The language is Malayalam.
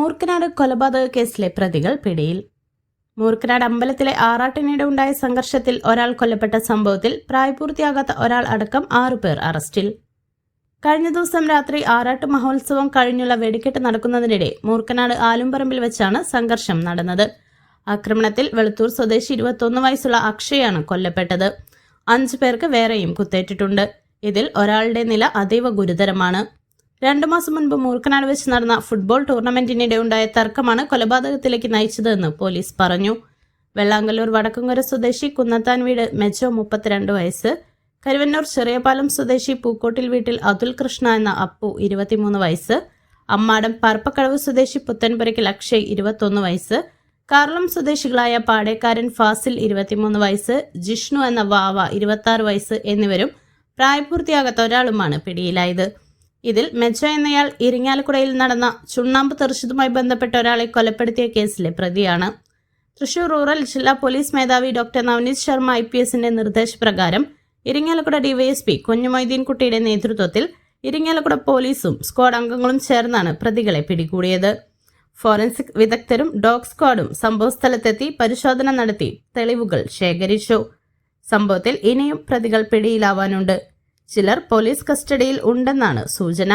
മൂർക്കനാട് കൊലപാതക കേസിലെ പ്രതികൾ പിടിയിൽ. മൂർക്കനാട് അമ്പലത്തിലെ ആറാട്ടിനിടെ ഉണ്ടായ സംഘർഷത്തിൽ ഒരാൾ കൊല്ലപ്പെട്ട സംഭവത്തിൽ പ്രായപൂർത്തിയാകാത്ത ഒരാൾ അടക്കം ആറുപേർ അറസ്റ്റിൽ. കഴിഞ്ഞ ദിവസം രാത്രി ആറാട്ട് മഹോത്സവം കഴിഞ്ഞുള്ള വെടിക്കെട്ട് നടക്കുന്നതിനിടെ മൂർക്കനാട് ആലുംപറമ്പിൽ വെച്ചാണ് സംഘർഷം നടന്നത്. ആക്രമണത്തിൽ വെളുത്തൂർ സ്വദേശി ഇരുപത്തൊന്ന് വയസ്സുള്ള അക്ഷയാണ് കൊല്ലപ്പെട്ടത്. അഞ്ചു പേർക്ക് വേറെയും കുത്തേറ്റിട്ടുണ്ട്. ഇതിൽ ഒരാളുടെ നില അതീവ ഗുരുതരമാണ്. രണ്ടു മാസം മുൻപ് മൂർക്കനാട് വെച്ച് നടന്ന ഫുട്ബോൾ ടൂർണമെന്റിനിടെ ഉണ്ടായ തർക്കമാണ് കൊലപാതകത്തിലേക്ക് നയിച്ചതെന്ന് പോലീസ് പറഞ്ഞു. വെള്ളാങ്കല്ലൂർ വടക്കുംകര സ്വദേശി കുന്നത്താൻ വീട് മെച്ചോ മുപ്പത്തിരണ്ട് വയസ്സ്. കരുവന്നൂർ ചെറിയപാലം സ്വദേശി പൂക്കോട്ടിൽ വീട്ടിൽ അതുൽ കൃഷ്ണ എന്ന അപ്പു ഇരുപത്തിമൂന്ന് വയസ്സ്. അമ്മാടം പറപ്പക്കടവ് സ്വദേശി പുത്തൻപുരയ്ക്കൽ അക്ഷയ് ഇരുപത്തൊന്ന് വയസ്സ്. കാർളം സ്വദേശികളായ പാടേക്കാരൻ ഫാസിൽ ഇരുപത്തിമൂന്ന് വയസ്സ്. ജിഷ്ണു എന്ന വാവ ഇരുപത്തി വയസ്സ് എന്നിവരും പ്രായപൂർത്തിയാകാത്ത ഒരാളുമാണ് പിടിയിലായത്. ഇതിൽ മെച്ചോ എന്നയാൾ ഇരിങ്ങാലക്കുടയിൽ നടന്ന ചുണ്ണാമ്പ് തെറിച്ചതുമായി ബന്ധപ്പെട്ട ഒരാളെ കൊലപ്പെടുത്തിയ കേസിലെ പ്രതിയാണ്. തൃശൂർ റൂറൽ ജില്ലാ പോലീസ് മേധാവി doctor Navneet Sharma I P എസിന്റെ നിർദ്ദേശപ്രകാരം ഇരിങ്ങാലക്കുട ഡിവൈഎസ്പി കുഞ്ഞുമൊയ്തീൻകുട്ടിയുടെ നേതൃത്വത്തിൽ ഇരിങ്ങാലക്കുട പോലീസും സ്ക്വാഡ് അംഗങ്ങളും ചേർന്നാണ് പ്രതികളെ പിടികൂടിയത്. ഫോറൻസിക് വിദഗ്ധരും ഡോഗ് സ്ക്വാഡും സംഭവസ്ഥലത്തെത്തി പരിശോധന നടത്തി തെളിവുകൾ ശേഖരിച്ചു. സംഭവത്തിൽ ഇനിയും പ്രതികൾ പിടിയിലാവാനുണ്ട്. ചിലർ പോലീസ് കസ്റ്റഡിയിൽ ഉണ്ടെന്നാണ് സൂചന